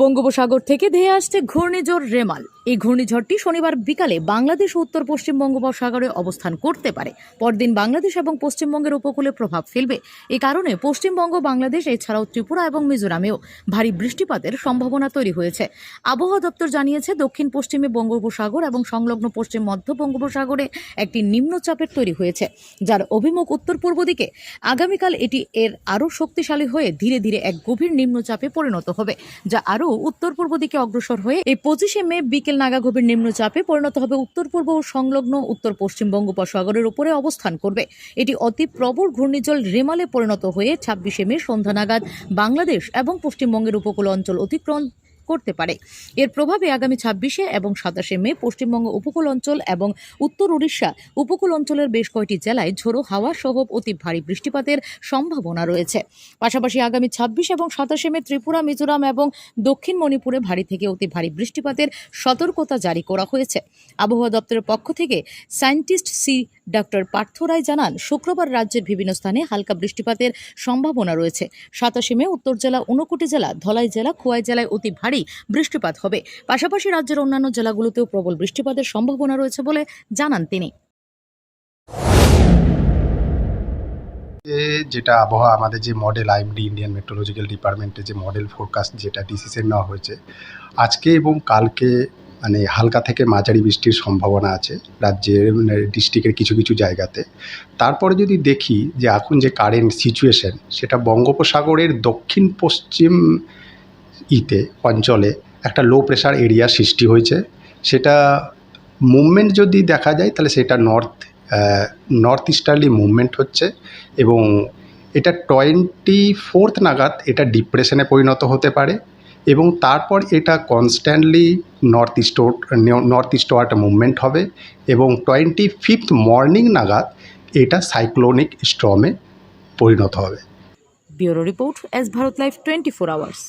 বঙ্গোপসাগর থেকে ধেয়ে আসছে ঘূর্ণিঝড় রেমাল। এই ঘূর্ণিঝড়টি শনিবার বিকালে বাংলাদেশ ও উত্তর পশ্চিম বঙ্গোপসাগরে অবস্থান করতে পারে। পরদিন বাংলাদেশ এবং পশ্চিমবঙ্গের উপকূলে প্রভাব ফেলবে। এই কারণে পশ্চিমবঙ্গ, বাংলাদেশ, এছাড়াও ত্রিপুরা এবং মিজোরামেও ভারী বৃষ্টিপাতের সম্ভাবনা তৈরি হয়েছে। আবহাওয়া দপ্তর জানিয়েছে, দক্ষিণ পশ্চিমে বঙ্গোপসাগর এবং সংলগ্ন পশ্চিম মধ্য বঙ্গোপসাগরে একটি নিম্নচাপের তৈরি হয়েছে, যার অভিমুখ উত্তর পূর্ব দিকে। আগামীকাল এটি এর আরও শক্তিশালী হয়ে ধীরে ধীরে এক গভীর নিম্নচাপে পরিণত হবে, যা আরও উত্তর পূর্ব দিকে অগ্রসর হয়ে এই পঁচিশে মে বিকেল নাগা গভীর নিম্নচাপে পরিণত হবে উত্তর পূর্ব ও সংলগ্ন উত্তর পশ্চিম বঙ্গোপসাগরের উপরে অবস্থান করবে। এটি অতি প্রবল ঘূর্ণিজল রেমালে পরিণত হয়ে ছাব্বিশে মে সন্ধ্যা নাগাদ বাংলাদেশ এবং পশ্চিমবঙ্গের উপকূল অঞ্চল অতিক্রম করতে পারে। এর প্রভাবে আগামী ছাব্বিশে এবং সাতাশে মে পশ্চিমবঙ্গ উপকূল অঞ্চল এবং উত্তর উড়িষ্যা উপকূল অঞ্চলের বেশ কয়েকটি জেলায় ঝোড়ো হাওয়া সহ অতি ভারী বৃষ্টিপাতের সম্ভাবনা রয়েছে। পাশাপাশি আগামী ছাব্বিশ এবং সাতাশে মে ত্রিপুরা, মিজোরাম এবং দক্ষিণ মণিপুরে ভারী থেকে অতি ভারী বৃষ্টিপাতের সতর্কতা জারি করা হয়েছে। আবহাওয়া দপ্তরের পক্ষ থেকে scientist C doctor Partha Roy জানান, শুক্রবার রাজ্যের বিভিন্ন স্থানে হালকা বৃষ্টিপাতের সম্ভাবনা রয়েছে। সাতাশে মে, উত্তর জেলা, ঊনকোটি জেলা, ধলাই জেলা, খোয়াই জেলায় অতি ভারী বৃষ্টিপাত হবে। পাশাপাশি রাজ্যের অন্যান্য জেলাগুলোতেও প্রবল বৃষ্টিপাতের সম্ভাবনা রয়েছে বলে জানান তিনি। যেটা আবহাওয়া, আমাদের যে মডেল আইএমডি ইন্ডিয়ান মেট্রোলজিক্যাল ডিপার্টমেন্টে যে মডেল ফোরকাস্ট যেটা ডিসিশন নেওয়া হয়েছে, আজকে এবং কালকে মানে হালকা থেকে মাঝারি বৃষ্টির সম্ভাবনা আছে রাজ্যের মানে ডিস্ট্রিক্টের কিছু কিছু জায়গাতে। তারপরে যদি দেখি যে এখন যে কারেন্ট সিচুয়েশন সেটা বঙ্গোপসাগরের দক্ষিণ পশ্চিম ইতে, অঞ্চলে একটা লো প্রেশার এরিয়া সৃষ্টি হয়েছে। সেটা মুভমেন্ট যদি দেখা যায়, তাহলে সেটা নর্থ নর্থ ইস্টার্লি মুভমেন্ট হচ্ছে এবং এটা টোয়েন্টি ফোর্থ নাগাদ এটা ডিপ্রেশনে পরিণত হতে পারে। এবং তারপর এটা constantly north east north east ward movement হবে এবং টোয়েন্টি ফিফথ মর্নিং নাগাদ এটা সাইক্লোনিক স্ট্রমে পরিণত হবে। Bureau report S Bharat live twenty four hours